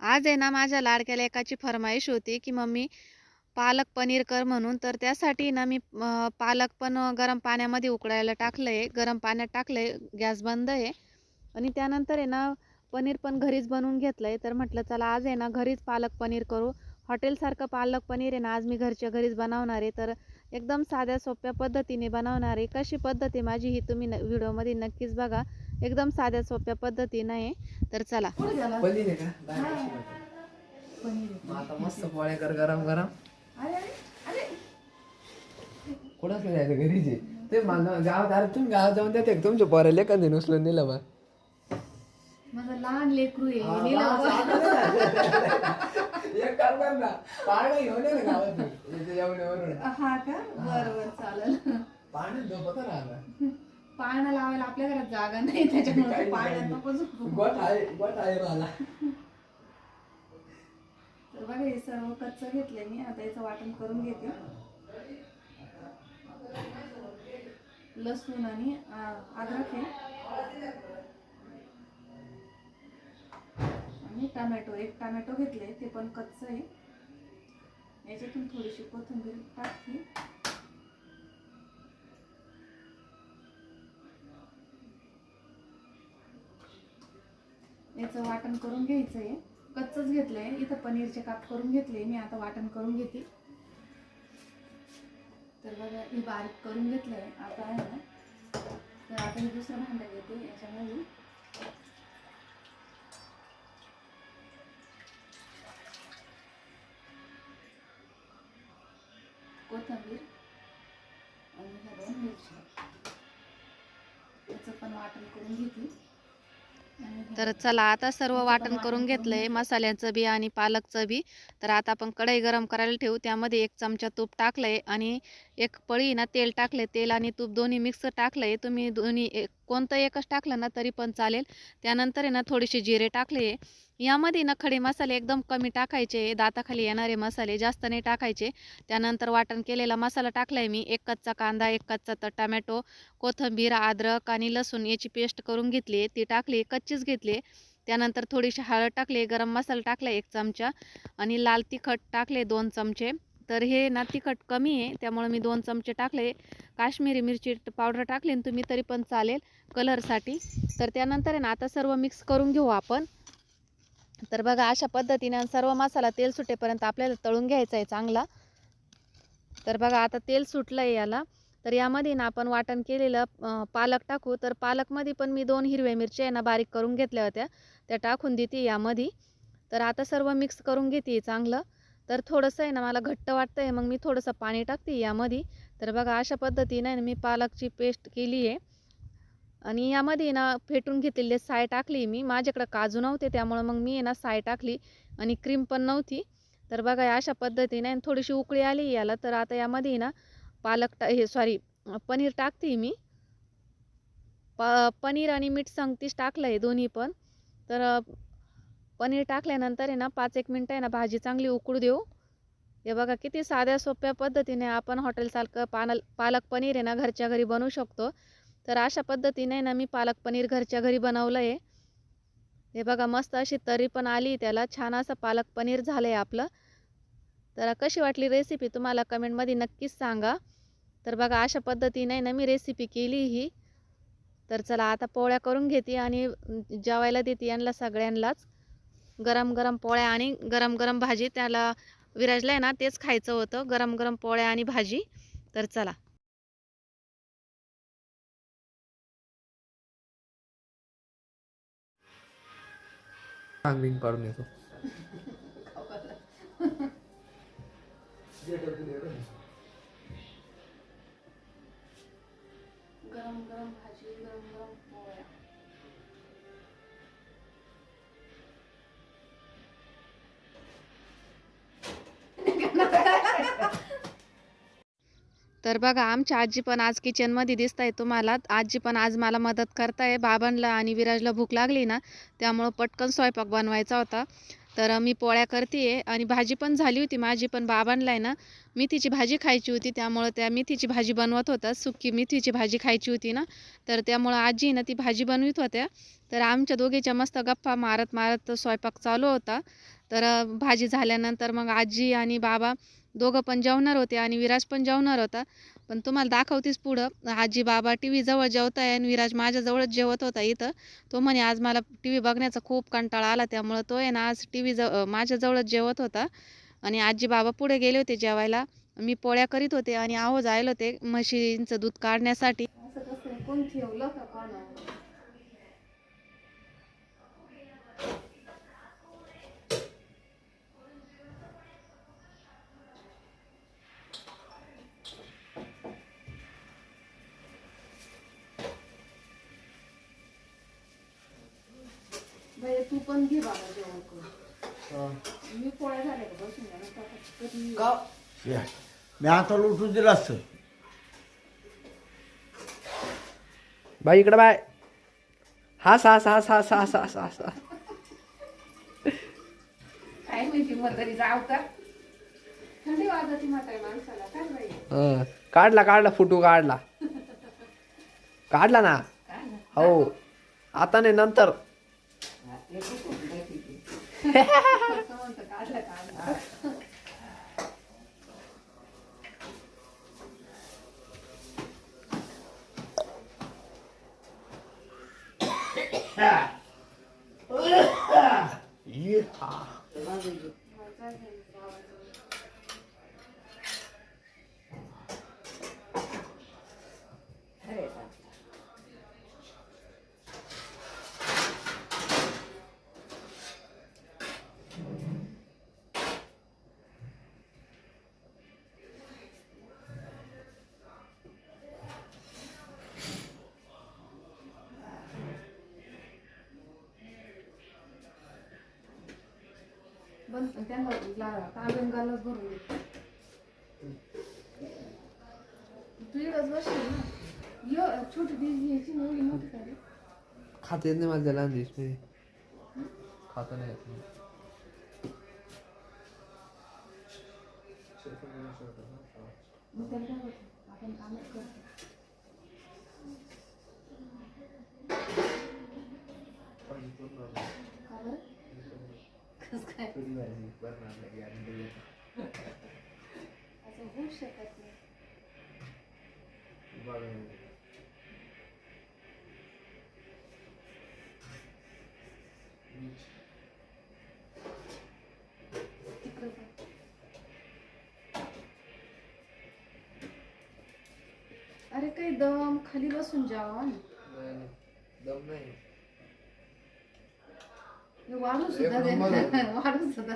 आज आहे ना माझ्या लाडक्याला एकाची फरमाईश होती की मम्मी पालक पनीर कर म्हणून. तर त्यासाठी ना मी पालक पण गरम पाण्यामध्ये उकळायला टाकलं आहे गरम पाण्यात टाकलं आहे गॅस बंद आहे. आणि त्यानंतर आहे ना पनीर पण घरीच बनवून घेतलं आहे तर म्हटलं चला आज आहे ना घरीच पालक पनीर करू. हॉटेलसारखं पालक पनीर आहे ना आज मी घरच्या घरीच बनवणार आहे. तर एकदम साध्या सोप्या पद्धतीने बनवणार आहे. कशी पद्धत आहे माझी ही तुम्ही न व्हिडिओमध्ये नक्कीच बघा. एकदम साध्या सोप्या पद्धतीनं आहे. तर चला. पनीर आहे का. मग आता मस्त पोळ्या कर गरम गरम. कुणाच नाही जायचं घरीच आहे. ते मला गावात अरे तुम्ही गावात जाऊन देते का? तुमच्या पोराला एखादी उचलून दिलं बा. माझं लहान लेकरू आहे एक काम कर ना पाणी घेऊन ये ना गावातून. इथे जेवणावरून हा का? बरं बरं चालेल. पाणी झोपत राहणार पाळणा लावायला आपल्या घरात जागा नाही त्याच्यामुळे पाळण्यात नाही. नको झोपू. गोट आहे गोट आहे मला. तर बघा हे सर्व कच्चं घेतलंय मी. आता याचं वाटण करून घेते. लसूण आणि अद्रक आहे आणि टमॅटो. एक टमॅटो घेतले ते पण कच्चं आहे. याच्यातून थोडीशी कोथिंबीर टाकते. याचं वाटण करून घ्यायचं आहे कच्चच घेतलंय. इथं पनीरचे काप करून घेतले. मी आता वाटण करून घेते. तर बघा हे बारीक करून घेतलंय. आता आहे ना तर आता मी दुसरं भांडं घेते याच्यामध्ये. कोथंबीर आणि ह्या दोन मिरच्या. याचं पण वाटण करून घेते. तर चला आता सर्व वाटण करून घेतलंय. मसाल्याचं बी आणि पालकचं बी. तर आता आपण कढई गरम करायला ठेवू. त्यामध्ये एक चमचा तूप टाकलंय आणि एक पळी ना तेल टाकले तेल आणि तूप दोन्ही मिक्स टाकलंय. तुम्ही दोन्ही एक कोणतं एकच टाकलं ना तरी पण चालेल. त्यानंतर आहे ना थोडेसे जिरे टाकले. यामध्ये ना खडे मसाले एकदम कमी टाकायचे. दाताखाली येणारे मसाले जास्त नाही टाकायचे. त्यानंतर वाटण केलेला मसाला टाकलाय मी. एक कच्चा कांदा एक कच्चा तर टमॅटो कोथिंबीर अद्रक आणि लसूण याची पेस्ट करून घेतली ती टाकली कच्चीच घेतली त्यानंतर थोडीशी हळद टाकली गरम मसाला टाकला एक चमचा आणि लाल तिखट टाकले दोन चमचे. तर हे ना तिखट कमी आहे त्यामुळे मी दोन चमचे टाकले. काश्मीरी मिरची पावडर टाकली ना तुम्ही तरी पण चालेल कलरसाठी. तर त्यानंतर आहे ना आता सर्व मिक्स करून घेऊ आपण. तर बघा अशा पद्धतीने सर्व मसाला तेल सुटेपर्यंत आपल्याला तळून घ्यायचा आहे चांगला. तर बघा आता तेल सुटलं आहे याला. तर यामध्ये ना आपण वाटण केलेलं पालक टाकू. तर पालकमध्ये पण मी दोन हिरव्या मिरच्या आहे ना बारीक करून घेतल्या होत्या. त्या टाकून देते यामध्ये. तर आता सर्व मिक्स करून घेते चांगलं. तर थोडंसं आहे ना मला घट्ट वाटतं आहे मग मी थोडंसं पाणी टाकते यामध्ये. तर बघा अशा पद्धतीने ना मी पालकची पेस्ट केली आहे. आणि यामध्ये ना फेटून घेतलेले साय टाकली मी. माझ्याकडं काजू नव्हते त्यामुळं मग मी आहे ना साय टाकली आणि क्रीम पण नव्हती. तर बघा या अशा पद्धतीने आणि थोडीशी उकळी आली याला. तर आता यामध्ये ना पालक टा हे सॉरी पनीर टाकते मी. प पनीर आणि मीठ संगतीच टाकलं आहे दोन्ही पण. तर पनीर टाकल्यानंतर आहे ना पाच एक मिनटं आहे ना भाजी चांगली उकळू देऊ. हे बघा किती साध्या सोप्या पद्धतीने आपण हॉटेलसारखं पानल पालक पनीर आहे ना घरच्या घरी बनवू शकतो. तर अशा पद्धतीने ना मी पालक पनीर घरच्या घरी बनवलं आहे हे बघा मस्त अशी तरी पण आली त्याला छान असं पालक पनीर झालं आहे आपलं. तर कशी वाटली रेसिपी तुम्हाला कमेंटमध्ये नक्कीच सांगा. तर बघा अशा पद्धतीने ना मी रेसिपी केली ही. तर चला आता पोळ्या करून घेते आणि जेवायला देते यांना सगळ्यांनाच. गरम गरम पोळ्या आणि गरम गरम भाजी त्याला विराजला आहे ना तेच खायचं होतं गरम गरम पोळ्या आणि भाजी. तर चला. सांगलीन पाडून येतो. गरम गरम भाजी गरम गरम तर बघा आमच्या आजी पण आज किचनमध्ये दिसत आहे तुम्हाला. आजी पण आज मला मदत करताय. बाबांना आणि विराजला भूक लागली ना त्यामुळं पटकन स्वयंपाक बनवायचा होता. तर मी पोळ्या करते आणि भाजी पण झाली होती. माझी पण बाबांना आहे ना मेथीची भाजी खायची होती. त्यामुळं त्या मेथीची भाजी बनवत होता. सुकी मेथीची भाजी खायची होती ना. तर त्यामुळं आजी ना ती भाजी बनवित होत्या. तर आमच्या दोघीच्या मस्त गप्पा मारत मारत स्वयंपाक चालू होता. तर भाजी झाल्यानंतर मग आजी आणि बाबा दोघं पण जेवणार होते आणि विराज पण जेवणार होता. पण तुम्हाला दाखवतीस पुढं. आजी बाबा टी व्ही जवळ जेवताय आणि विराज माझ्याजवळच जेवत होता इथं. तो म्हणे आज मला टी व्ही बघण्याचा खूप कंटाळा आला त्यामुळं तो आहे ना आज टी व्ही जव माझ्याजवळच जेवत होता. आणि आजी बाबा पुढे गेले होते जेवायला. मी पोळ्या करीत होते आणि आहो जायला होते म्हशींचं दूध काढण्यासाठी. असं कसं कोण ठेवलं का तू पण घे बाबा जेवण करून. मी पोळ्या झाल्या का बसून घ्या, नंतर कधी का? या. मी आता लुटून दिलं असतं बाई इकडे बाय. हास हास हास हास हास हास हास हास. काय माहिती म्हातारी जाव का? थंडी वाजती म्हातारी माणसाला. काय बाई? हं. काढला काढला फोटो काढला. काढला ना? काय ना हो. आता नाही नंतर. 哈哈哈哈！怎么这么哈哈哈。哈！बंद त्यांना तांबे गालच भरून दे तू इकडंच बसली ना? यो छोटी दिस घ्यायची मोठी झाली. खात येत नाही मला त्याला अंदिश मी खाता नाही येत. मला. मग त्याला काय होतं? आपण कामच करतो. का बरं? कसं काय असं होऊ शकत नाही. अरे काही दम खाली बसून जावा. दम नाही. వాడు సుధా వాడు సుధా